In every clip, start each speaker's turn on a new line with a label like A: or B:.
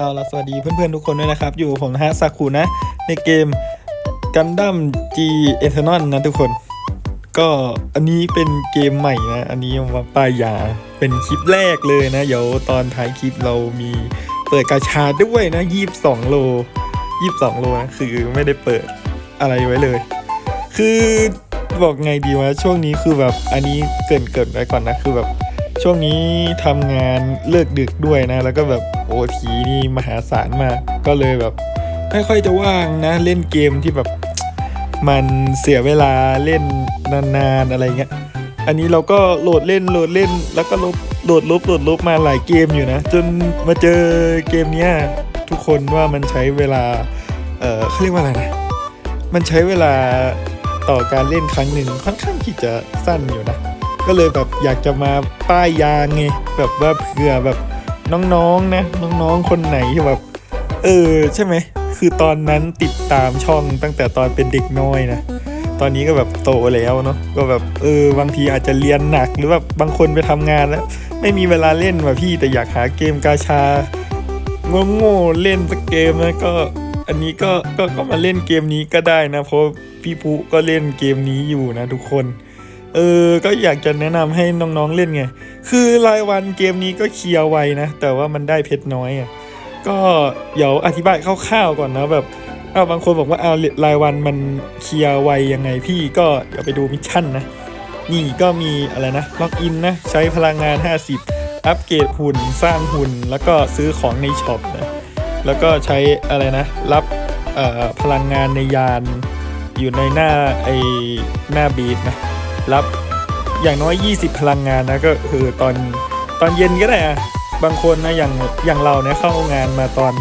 A: เอาละสวัสดีเพื่อนๆทุกคนด้วยนะครับ อยู่ผมนะฮะซากุนะ ในเกมกันดั้ม G e t e r n a l นะทุกคน ก็อันนี้เป็นเกมใหม่นะ อันนี้มาป้ายยาเป็นคลิปแรกเลยนะ เดี๋ยวตอนท้ายคลิปเรามีเปิดกาชาด้วยนะ22โล22โลนะ คือไม่ได้เปิดอะไรไว้เลย คือบอกไงดีวะช่วงนี้คือแบบอันนี้เกินเกินไว้ก่อนนะคือแบบช่วงนี้ทำงานเลิกดึกด้วยนะ แล้วก็แบบ โอทีนี่มหาศาลมาก ก็เลยแบบ ไม่ค่อยจะว่างนะเล่นเกมที่แบบมันเสียเวลาเล่นนานๆอะไรเงี้ย อันนี้เราก็โหลดเล่นโหลดเล่น แล้วก็ลบโหลดลบโหลดลบมาหลายเกมอยู่นะ จนมาเจอเกมเนี้ยทุกคนว่ามันใช้เวลา เออเขาเรียกว่าอะไรนะ มันใช้เวลาต่อการเล่นครั้งหนึ่งค่อนข้างที่จะสั้นอยู่นะ ก็เลยแบบอยากจะมาป้ายยางไงแบบว่าเผื่อแบบ น้องๆนะน้องๆคนไหนที่แบบเออใช่ไหมคือตอนนั้นติดตามช่องตั้งแต่ตอนเป็นเด็กน้อยนะตอนนี้ก็แบบโตแล้วเนาะก็แบบเออบางทีอาจจะเรียนหนักหรือว่าบางคนไปทำงานแล้ว ไม่มีเวลาเล่นว่ะพี่แต่อยากหาเกมกาชาโง่ๆเล่นสักเกมนะก็อันนี้ก็ก็ก็มาเล่นเกมนี้ก็ได้นะ เพราะพี่ปุก็เล่นเกมนี้อยู่นะทุกคน เออ ก็อยากจะแนะนำให้น้องๆเล่นไง คือรายวันเกมนี้ก็เคลียร์ไวนะ แต่ว่ามันได้เพชรน้อยอะ ก็เดี๋ยวอธิบายคร่าวๆก่อนนะแบบเอาบางคนบอกว่าเอารายวันมันเคลียร์ไวยังไงพี่ก็เดี๋ยวไปดูมิชชั่นนะ นี่ก็มีอะไรนะล็อกอินนะ ใช้พลังงาน 50 อัปเกรดหุ่นสร้างหุ่น แล้วก็ซื้อของในช็อปนะแล้วก็ใช้อะไรนะ รับพลังงานในยานอยู่ในหน้าไอหน้าบีดนะ รับอย่างน้อย 20 พลังงานนะก็คือตอนตอนเย็นก็ได้อะบางคนนะอย่างอย่างเราเนี่ยเข้างานมาตอน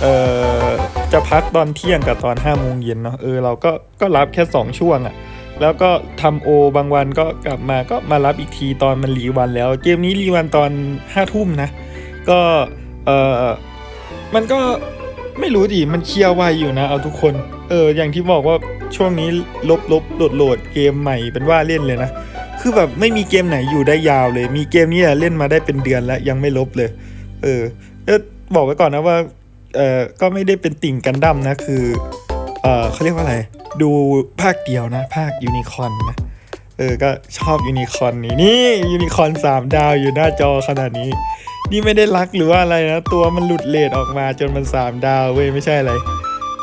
A: เอ่อจะพักตอนเที่ยงกับตอน5โมงเย็นเนาะเออเราก็ก็รับแค่ 2 ช่วงอะแล้วก็ทำโอบางวันก็กลับมาก็มารับอีกทีตอนมันรีวันแล้ว เกมนี้รีวันตอน5ทุ่มนะก็เออมันก็ ไม่รู้ดิมันเคลียร์ไวอยู่นะ เอาทุกคน เออ อย่างที่บอกว่าช่วงนี้ลบลบโหลดโหลดเกมใหม่เป็นว่าเล่นเลยนะ คือแบบไม่มีเกมไหนอยู่ได้ยาวเลย มีเกมนี้เล่นมาได้เป็นเดือนแล้วยังไม่ลบเลย เออก็บอกไว้ก่อนนะว่า เออก็ไม่ได้เป็นติ่งกันดั้มนะ คือ เออเขาเรียกว่าอะไร ดูภาคเดียวนะ ภาคยูนิคอนนะ เออ ก็ชอบยูนิคอนนี่นี่ยูนิคอนสามดาวอยู่หน้าจอขนาดนี้ นี่ไม่ได้รักหรือว่าอะไรนะ ตัวมันหลุดเลทออกมาจนมันสามดาวเว้ยไม่ใช่อะไร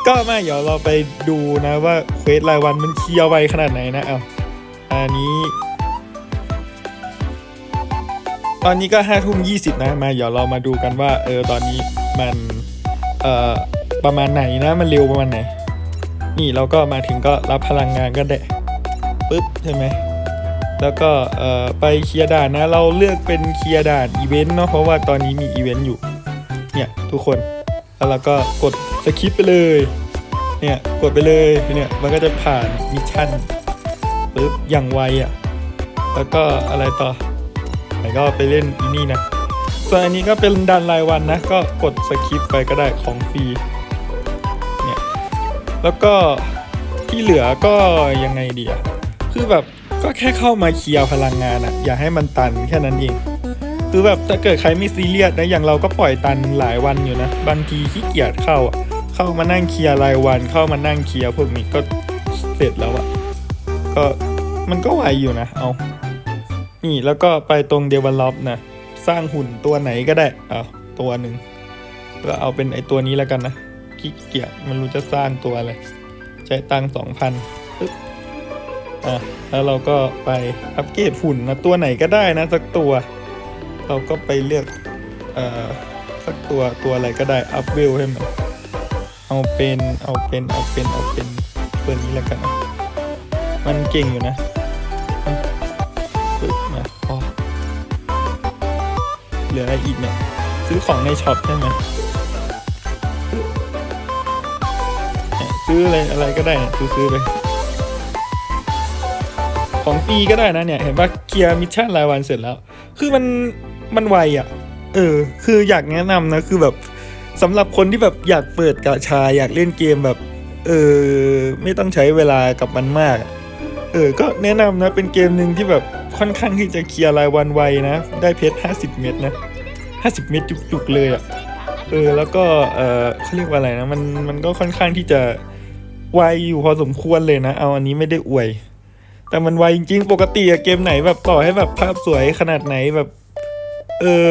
A: ก็มาเดี๋ยวเราไปดูนะว่าเควสรายวันมันเคลียร์ไวขนาดไหนนะเอาอันนี้ ตอนนี้ก็ห้าทุ่มยี่สิบนะมาเดี๋ยวเรามาดูกันว่า เออตอนนี้มันเอ่อประมาณไหนนะมันเร็วประมาณไหน นี่เราก็มาถึงก็รับพลังงานก็ได้ปึ๊บใช่ไหม แล้วก็ไปเคลียร์ด่านนะ เราเลือกเป็นเคลียร์ด่านอีเวนต์เนาะเพราะว่าตอนนี้มีอีเวนต์อยู่ เนี่ยทุกคนแล้วเราก็กดสคิปไปเลย เนี่ยกดไปเลยเนี่ยมันก็จะผ่านมิชชั่นปึ๊บอย่างไวอะ่ะแล้วก็อะไรต่อไหนก็ไปเล่นอีนี่นะส่วนอันนี้ก็เป็นดันรายวันนะ ก็กดสคิปไปก็ได้ของฟรีเนี่ยแล้วก็ที่เหลือก็ยังไงดีอะคือแบบ ก็แค่เข้ามาเคลียร์พลังงานอะอย่าให้มันตันแค่นั้นเอง คือแบบถ้าเกิดใครไม่ซีเรียสนะอย่างเราก็ปล่อยตันหลายวันอยู่นะ บางทีขี้เกียจเข้าอะเข้ามานั่งเคลียร์รายวัน เข้ามานั่งเคลียร์พวกนี้ก็เสร็จแล้วอะก็มันก็ไหวอยู่นะ เอา นี่แล้วก็ไปตรง develop นะ สร้างหุ่นตัวไหนก็ได้เอาตัวหนึ่งก็เอาเป็นไอตัวนี้แล้วกันนะขี้เกียจมันรู้จะสร้างตัวอะไรใช้ตังสองพัน อะแล้วเราก็ไปอัปเกรดหุ่นนะตัวไหนก็ได้นะสักตัว เราก็ไปเลือกเอ่อสักตัวตัวอะไรก็ได้อัพเวลให้มันเอาเป็นเอาเป็นเอาเป็นเอาเป็นตัวนี้แล้วกันนะมันเก่งอยู่นะปึ๊บมาพอเหลืออะไรอีกเนี่ยซื้อของในช็อปใช่ไหมซื้ออะไรอะไรก็ได้นี่ยซื้อซื้อไป ของฟรีก็ได้นะเนี่ย เห็นว่าเคลียร์มิชชั่นรายวันเสร็จแล้ว คือมันมันไวอะ เออ คืออยากแนะนำนะ คือแบบสำหรับคนที่แบบอยากเปิดกาชาอยากเล่นเกมแบบ เออ ไม่ต้องใช้เวลากับมันมาก เออ ก็แนะนำนะ เป็นเกมหนึ่งที่แบบค่อนข้างที่จะเคลียร์รายวันไวนะ ได้เพชร50เม็ดนะ50เม็ดจุกๆเลยอะ่ะ เออ แล้วก็ เออเขาเรียกว่าอะไรนะ มันมันก็ค่อนข้างที่จะไวอยู่พอสมควรเลยนะ เอาอันนี้ไม่ได้อวย แต่มันไวจริงๆ ปกติอะเกมไหนแบบต่อให้แบบภาพสวยขนาดไหนแบบ เออ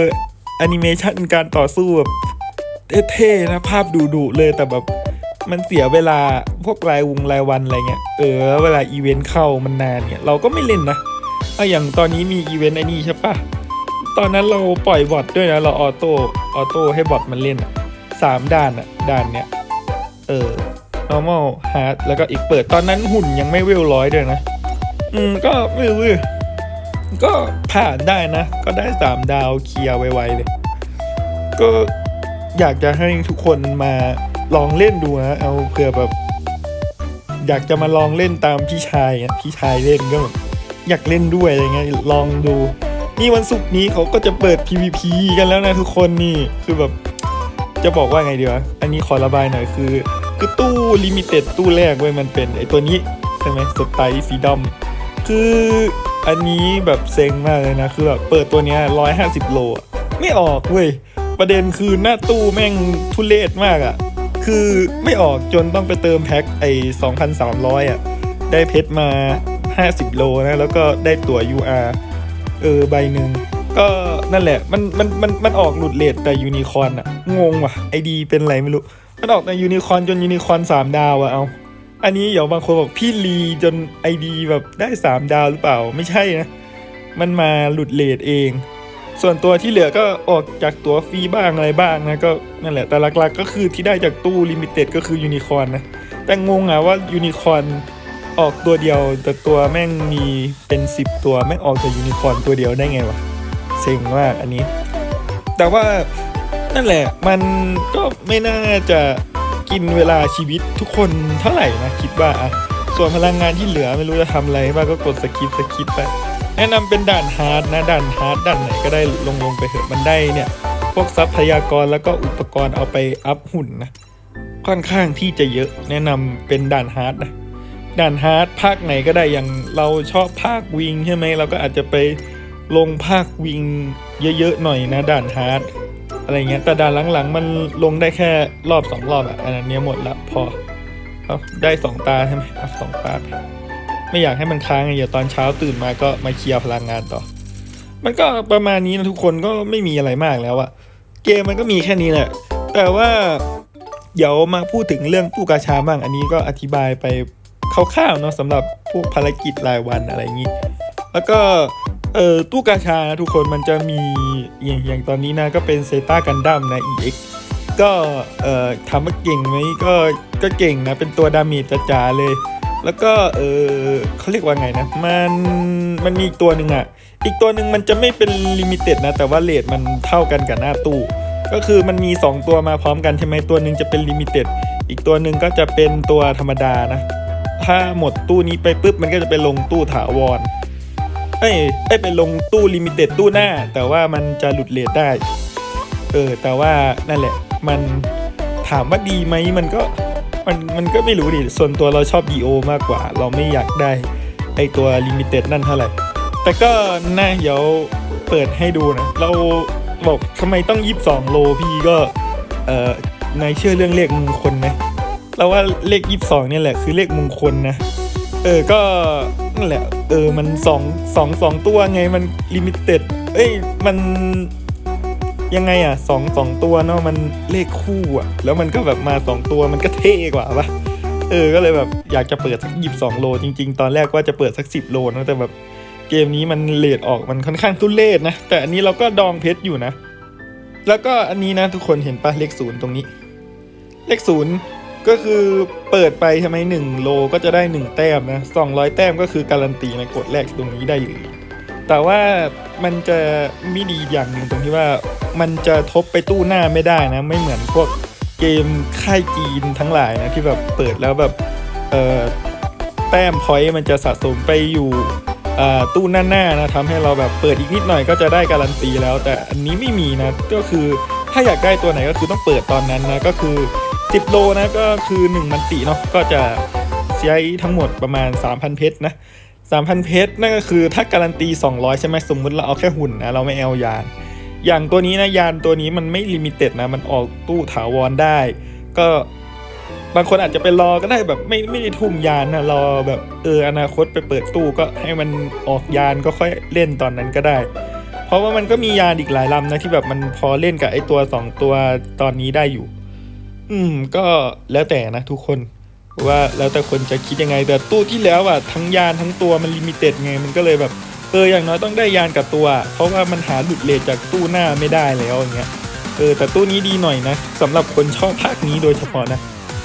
A: แอนิเมชันการต่อสู้แบบเท่ๆนะภาพดุเลยแต่แบบมันเสียเวลาพวกรายวงรายวันอะไรเงี้ยเออเวลาอีเวนต์เข้ามันนานเนี่ยเราก็ไม่เล่นนะเอาอย่างตอนนี้มีอีเวนต์ไอ้นี่ใช่ปะตอนนั้นเราปล่อยบอทด้วยนะเราออโต้ออโต้ให้บอทมันเล่นสามด่านอะด่านเนี้ยเออ normal hard แล้วก็อีกเปิดตอนนั้นหุ่นยังไม่เวลร้อยด้วยนะ อืมก็ไม่รู้ก็ผ่านได้นะ ก็ได้สามดาวเคลียร์ไวๆเลย ก็อยากจะให้ทุกคนมาลองเล่นดูนะเอาเผื่อแบบ อยากจะมาลองเล่นตามพี่ชายอะพี่ชายเล่นก็แบบอยากเล่นด้วยอะไรเงี้ยลองดู นี่วันศุกร์นี้เขาก็จะเปิด PVP กันแล้วนะทุกคนนี่คือแบบ จะบอกว่าไงดีวะอันนี้ขอระบายหน่อยคือ คือตู้ลิมิเต็ดตู้แรกเว้ยมันเป็นไอตัวนี้ใช่ไหมสไตล์ฟีดอม คืออันนี้แบบเซ็งมากเลยนะ คือแบบเปิดตัวเนี้ยร้อยห้าสิบโล ไม่ออกเว้ย ประเด็นคือหน้าตู้แม่งทุเลศมากอะ่ะ คือไม่ออกจนต้องไปเติมแพ็คไอ้สองพันสามร้อยอะ ได้เพชรมาห้าสิบโลนะ แล้วก็ได้ตั๋ว UR เออใบหนึ่งก็นั่นแหละมันมันมันมันออกหลุดเลทแต่ยูนิคอนอะงงว่ะไอดีเป็นไรไม่รู้ มันออกในยูนิคอนจนยูนิคอนสามดาวอะเอา อันนี้เดี๋ยวบางคนบอกพี่ลีจนไอดีแบบได้สามดาวหรือเปล่าไม่ใช่นะ มันมาหลุดเลทเอง ส่วนตัวที่เหลือก็ออกจากตัวฟรีบ้างอะไรบ้างนะก็นั่นแหละแต่หลักๆก็คือที่ได้จากตู้ลิมิเต็ดก็คือยูนิคอร์นนะ แต่งงอะว่ายูนิคอร์นออกตัวเดียวแต่ตัวแม่งมีเป็นสิบตัวแม่งออกจากยูนิคอร์นตัวเดียวได้ไงวะเซ็งมากอันนี้ แต่ว่านั่นแหละมันก็ไม่น่าจะ กินเวลาชีวิตทุกคนเท่าไหร่นะคิดว่าอะส่วนพลังงานที่เหลือไม่รู้จะทำอะไรบ้างก็กดสกิปสกิปไป แนะนำเป็นด่านฮาร์ดนะด่านฮาร์ดด่านไหนก็ได้ลงลงไปเถอะมันได้เนี่ย พวกทรัพยากรแล้วก็อุปกรณ์เอาไปอัพหุ่นนะค่อนข้างที่จะเยอะแนะนำเป็นด่านฮาร์ดนะด่านฮาร์ดภาคไหนก็ได้อย่างเราชอบภาควิงใช่ไหมเราก็อาจจะไปลงภาควิงเยอะๆหน่อยนะด่านฮาร์ด อะไรเงี้ยแต่ด่านหลังๆ มันลงได้แค่รอบสองรอบอะอันนี้หมดละพอเอาได้สองตาใช่ไหมเอาสองตาไปไม่อยากให้มันค้างไงเดี๋ยวตอนเช้าตื่นมาก็มาเคลียร์พลังงานต่อ มันก็ประมาณนี้นะทุกคนก็ไม่มีอะไรมากแล้วอะเกมมันก็มีแค่นี้แหละ แต่ว่าเดี๋ยวมาพูดถึงเรื่องตู้กาชาบ้าง อันนี้ก็อธิบายไปคร่าวๆเนาะสำหรับพวกภารกิจรายวันอะไรอย่างนี้ แล้วก็ เออตู้กาชานะทุกคนมันจะมีอย่างอย่างตอนนี้นะก็เป็นเซต้ากันดั้มนะ EX ก็เอ่อถามว่าเก่งไหมก็ก็เก่งนะ เป็นตัวดาเมจจ๋าเลย แล้วก็เออเขาเรียกว่าไงนะ มันมันมีอีกตัวหนึ่งอะ อีกตัวหนึ่งมันจะไม่เป็นลิมิเต็ดนะ แต่ว่าเลทมันเท่ากันกับหน้าตู้ ก็คือมันมี 2 ตัวมาพร้อมกันใช่ไหมตัวหนึ่งจะเป็นลิมิเต็ดอีกตัวหนึ่งก็จะเป็นตัวธรรมดานะ ถ้าหมดตู้นี้ไปปุ๊บมันก็จะไปลงตู้ถาวร เอ้ยเอ้ยไปลงตู้ลิมิเต็ดตู้หน้า แต่ว่ามันจะหลุดเลทได้ เออ แต่ว่านั่นแหละ มันถามว่าดีไหมมันก็มันมันก็ไม่รู้ดิ ส่วนตัวเราชอบ DO มากกว่า เราไม่อยากได้ไอตัวลิมิเต็ดนั่นเท่าไหร่ แต่ก็น่าเดี๋ยวเปิดให้ดูนะ เราบอกทำไมต้อง 22 โลพี่ก็ เอ่อนายเชื่อเรื่องเลขมงคลไหมเราว่าเลข 22 เนี่ยแหละคือเลขมงคลนะ เออ ก็ นั่นแหละ เออ มันสองสองสองตัวไงมันลิมิเต็ดเอ้ย มันยังไงอะสองสองตัวเนาะมันเลขคู่อะ แล้วมันก็แบบมาสองตัวมันก็เท่กว่าปะเออ ก็เลยแบบอยากจะเปิดสักยิบสองโลจริง ๆ ตอนแรกว่าจะเปิดสักสิบโลนะแต่แบบเกมนี้มันเลทออกมันค่อนข้างทุเลศนะ แต่อันนี้เราก็ดองเพชรอยู่นะ แล้วก็อันนี้นะทุกคนเห็นปะเลขศูนย์ตรงนี้ เลขศูนย์ ก็คือเปิดไปใช่ไหมหนึ่งโลก็จะได้หนึ่งแต้มนะสองร้อยแต้มก็คือการันตีในกดแรกตรงนี้ได้เลยแต่ว่ามันจะไม่ดีอย่างหนึ่งตรงที่ว่ามันจะทบไปตู้หน้าไม่ได้นะ ไม่เหมือนพวกเกมค่ายจีนทั้งหลายนะที่แบบเปิดแล้วแบบเอ่อแต้มพอยต์มันจะสะสมไปอยู่อ่าตู้หน้าๆนะทำให้เราแบบเปิดอีกนิดหน่อยก็จะได้การันตีแล้ว แต่อันนี้ไม่มีนะก็คือถ้าอยากได้ตัวไหนก็คือต้องเปิดตอนนั้นนะก็คือ 10 โลนะก็คือ 1 มันติเนาะก็จะใช้ทั้งหมดประมาณ 3,000 เพชรนะ 3,000 เพชรนั่นก็คือถ้าการันตี 200 ใช่ไหมสมมุติเราเอาแค่หุ่นนะเราไม่เอายาน อย่างตัวนี้นะยานตัวนี้มันไม่ลิมิเต็ดนะมันออกตู้ถาวรได้ ก็บางคนอาจจะไปรอก็ได้แบบไม่ไม่ได้ทุ่มยานนะรอแบบเอออนาคตไปเปิดตู้ก็ให้มันออกยานก็ค่อยเล่นตอนนั้นก็ได้ เพราะว่ามันก็มียานอีกหลายลำนะที่แบบมันพอเล่นกับไอตัวสองตัวตอนนี้ได้อยู่ อืม ก็แล้วแต่นะทุกคนว่าแล้วแต่คนจะคิดยังไง แต่ตู้ที่แล้วอะทั้งยานทั้งตัวมันลิมิเต็ดไงมันก็เลยแบบเอออย่างน้อยต้องได้ยานกับตัว เพราะว่ามันหาหลุดเลทจากตู้หน้าไม่ได้แล้วอย่างเงี้ยเออแต่ตู้นี้ดีหน่อยนะสำหรับคนชอบภาคนี้โดยเฉพาะนะ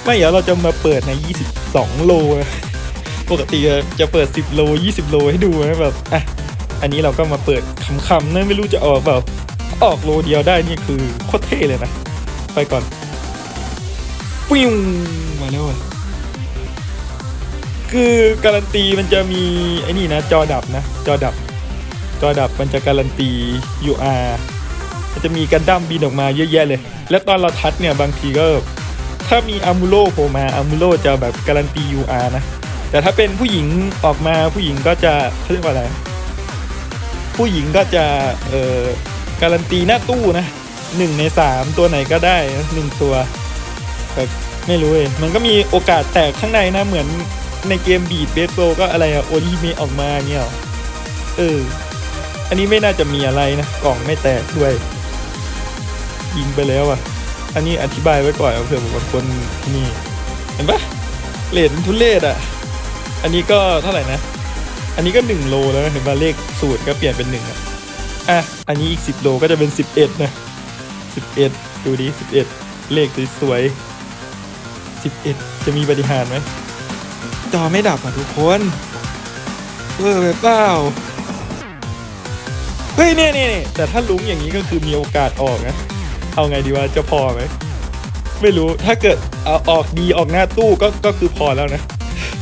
A: ไม่เดี๋ยวเราจะมาเปิดใน 22 โลปกติจะเปิด 10 โล 20 โลให้ดูนะแบบอะอันนี้เราก็มาเปิดคำๆนะไม่รู้จะออกแบบออกโลเดียวได้นี่คือโคตรเท่เลยนะ ไปก่อน ฟิวมาแล้วอะคือการันตีมันจะมีไอ้นี่นะจอดับนะ จอดับ จอดับมันจะการันตี UR มันจะมีกันดั้มบินออกมาเยอะแยะเลย และตอนเราทัดเนี่ยบางทีก็ ถ้ามีอามูโลโผล่มาอามูโลจะแบบการันตี UR นะ แต่ถ้าเป็นผู้หญิงออกมาผู้หญิงก็จะเขาเรียกว่าอะไร ผู้หญิงก็จะเอ่อการันตีหน้าตู้นะหนึ่งในสามตัวไหนก็ได้นะหนึ่งตัว แบบไม่รู้เลยมันก็มีโอกาสแตกข้างในนะเหมือนในเกมบีดเบสโบก็อะไรอะโอริเมออกมาเนี่ยเออ อันนี้ไม่น่าจะมีอะไรนะ กล่องไม่แตกด้วย ยิงไปแล้วอะอันนี้อธิบายไว้ก่อนเผื่อบางคนนี่ เห็นปะเลทมันทุเลศอะอันนี้ก็เท่าไหร่นะ อันนี้ก็หนึ่งโลแล้วนะเห็นปะเลขสูตรก็เปลี่ยนเป็นหนึ่งอะอะอันนี้อีกสิบโลก็จะเป็นสิบเอ็ดนะสิบเอ็ดดูดิสิบเอ็ดเลขสวยๆ สิบเอ็ดจะมีปฏิหารไหมจอไม่ดับอะทุกคนเวอร์ไปเปล่าเฮ้ยเนี่ยเนี่ยแต่ถ้าลุ้งอย่างนี้ก็คือมีโอกาสออกนะ เอาไงดีวะจะพอไหมไม่รู้ถ้าเกิดเอาออกดีออกหน้าตู้ก็ก็คือพอแล้วนะ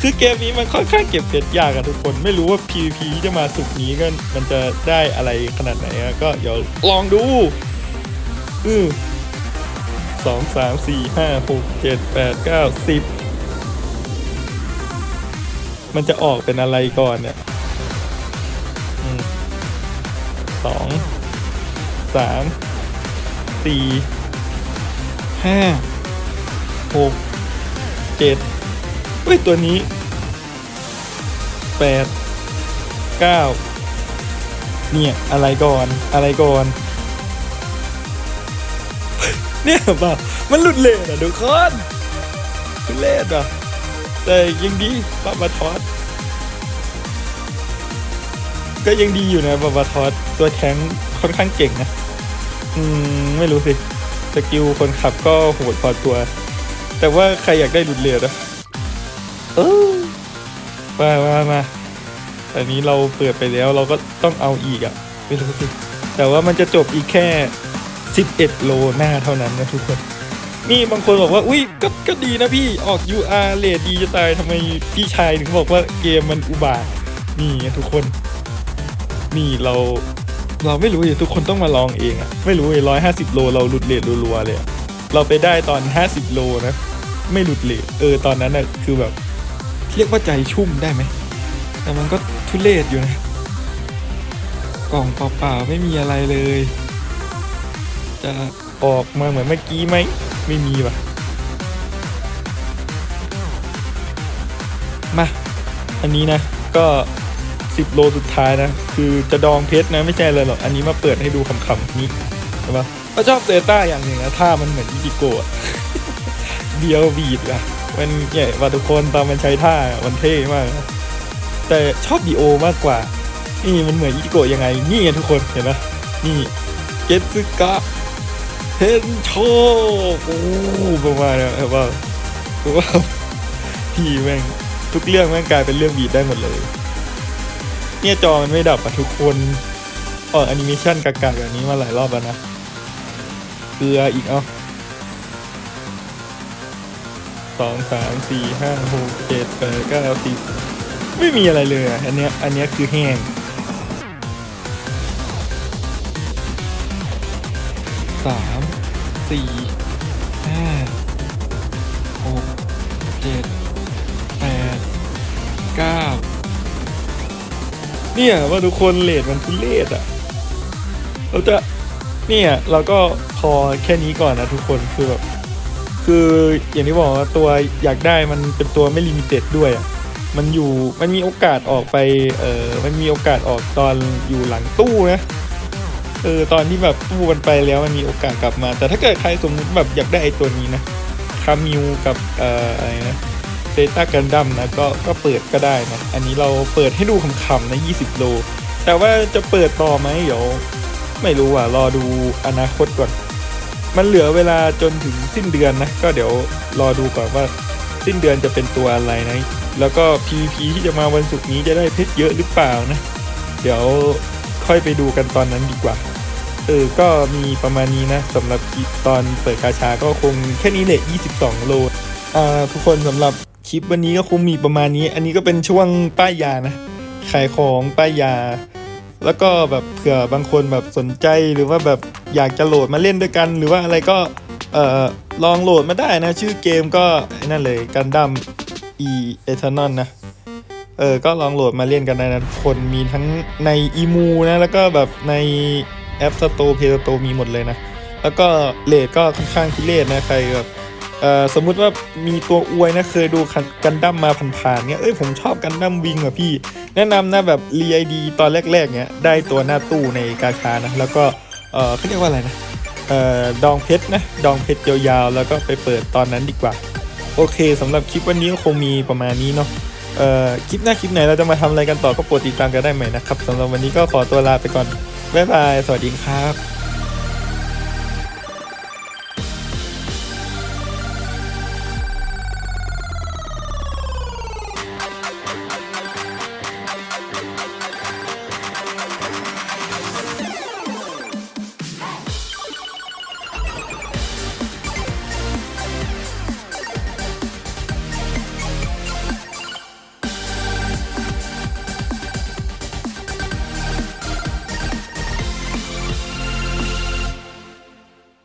A: คือเกมนี้มันค่อนข้างเก็บเพชรยากอะทุกคน ไม่รู้ว่า PVP ที่จะมาสุกนี้ก็มันจะได้อะไรขนาดไหนอะก็เดี๋ยวลองดูอือ สองสามสี่ห้าหกเจ็ดแปดเก้าสิบมันจะออกเป็นอะไรก่อนเนี่ยสองสามสี่ห้าหกเจ็ดเฮ้ย ตัวนี้แปดเก้าเนี่ย อะไรก่อน อะไรก่อน เนี่ยแบบมันหลุดเลทอะทุกคนหลุดเลทอะแต่ยังดีปาบาทอสก็ยังดีอยู่นะปาบาทอสตัวแทงค่อนข้างเก่งนะ อืม ไม่รู้สิสกิลคนขับก็โหดพอตัว แต่ว่าใครอยากได้หลุดเลทอะเออมามามาอันนี้เราเปิดไปแล้วเราก็ต้องเอาอีกอะ่ะไม่รู้สิแต่ว่ามันจะจบอีกแค่ 11 โลหน้าเท่านั้นนะทุกคน นี่บางคนบอกว่า อุ้ยก็ก็ดีนะพี่ออก UR เลดีจะตายทำไมพี่ชายถึงบอกว่าเกมมันอุบาทนี่ทุกคน นี่เราเราไม่รู้เลยทุกคนต้องมาลองเองอะไม่รู้เลยร้อยห้าสิบโลเราหลุดเลทรัวๆเลยอะเราไปได้ตอนห้าสิบโลนะไม่หลุดเลทเออตอนนั้นนะคือแบบ เรียกว่าใจชุ่มได้ไหมแต่มันก็ทุเลศอยู่นะ กล่องเปล่าๆไม่มีอะไรเลย จะออกมาเหมือนเมื่อกี้ไหมไม่มีว่ะมาอันนี้นะก็สิบโลสุดท้ายนะ คือจะดองเพชรนะไม่ใช่เลยหรอก อันนี้มาเปิดให้ดูคำๆนี้ใช่ปะก็ชอบเซต้าอย่างหนึ่งนะท่ามันเหมือนอิจิโกะเดียวบีดอะมันใหญ่ว่าทุกคนตอนมันใช้ท่ามันเท่มาก แต่ชอบดีโอมากกว่า นี่มันเหมือนอิจิโกะยังไง นี่ไงทุกคนเห็นปะนี่เกตซึกะ เทนโชโอ้ประมาณนี้แบบว่าแบบว่าพี่แม่งทุกเรื่องแม่งกลายเป็นเรื่องบีดได้หมดเลย เนี่ยจอมันไม่ดับอะทุกคนออกแอนิเมชันกากๆแบบนี้มาหลายรอบแล้วนะเกลืออีกเอ้าสองสามสี่ห้าหกเจ็ดแปดเก้าสิบไม่มีอะไรเลยอะอันเนี้ยอันเนี้ยคือแห้งสาม สี่ห้าหกเจ็ดแปดเก้าเนี่ยว่าทุกคนเลดมันทุเลศอะเราจะเนี่ยเราก็พอแค่นี้ก่อนนะทุกคนคือแบบคืออย่างที่บอกว่าตัวอยากได้มันเป็นตัวไม่ลิมิเต็ดด้วยอะมันอยู่มันมีโอกาสออกไปเออมันมีโอกาสออกตอนอยู่หลังตู้นะ เออตอนที่แบบตู้มันไปแล้วมันมีโอกาสกลับมา แต่ถ้าเกิดใครสมมติแบบอยากได้ไอ้ตัวนี้นะคามิวกับเอ่ออะไรนะเซต้ากันดัมนะก็ก็เปิดก็ได้นะอันนี้เราเปิดให้ดูขำๆนะ 20 โล แต่ว่าจะเปิดต่อไหมเดี๋ยวไม่รู้อะรอดูอนาคตก่อน มันเหลือเวลาจนถึงสิ้นเดือนนะ ก็เดี๋ยวรอดูก่อนว่าสิ้นเดือนจะเป็นตัวอะไรนะ แล้วก็ PVP ที่จะมาวันศุกร์นี้จะได้เพชรเยอะหรือเปล่านะ เดี๋ยวค่อยไปดูกันตอนนั้นดีกว่า เออ ก็มีประมาณนี้นะสำหรับตอนเปิดกาชาก็คงแค่นี้แหละ 22 โลอ่าทุกคนสำหรับคลิปวันนี้ก็คงมีประมาณนี้ อันนี้ก็เป็นช่วงป้ายยานะ ขายของป้ายยา แล้วก็แบบเผื่อบางคนแบบสนใจหรือว่าแบบอยากจะโหลดมาเล่นด้วยกัน หรือว่าอะไรก็เอ่อลองโหลดมาได้นะ ชื่อเกมก็นั่นเลยกันดั้ม e e t e r n a l นะเออ ก็ลองโหลดมาเล่นกันได้นะทุกคนมีทั้งในอีมูนะ แล้วก็แบบใน แอป Store Play Store มีหมดเลยนะ แล้วก็เลทก็ค่อนข้างที่เลทนะใครแบบสมมุติว่ามีตัวอวยนะเคยดูกันดั้มมาผ่านๆเนี้ยเอ้ยผมชอบกันดั้มวิงอะพี่ แนะนำนะแบบรีไอดีตอนแรกๆเนี้ยได้ตัวหน้าตู้ในกาชานะแล้วก็เออเขาเรียกว่าอะไรนะเอ่อดองเพชรนะดองเพชรยาวๆแล้วก็ไปเปิดตอนนั้นดีกว่า โอเคสำหรับคลิปวันนี้ก็คงมีประมาณนี้เนาะเอ่อคลิปหน้าคลิปไหนเราจะมาทำอะไรกันต่อก็โปรดติดตามกันได้ใหม่นะครับสำหรับวันนี้ก็ขอตัวลาไปก่อน บ๊ายบาย สวัสดีครับ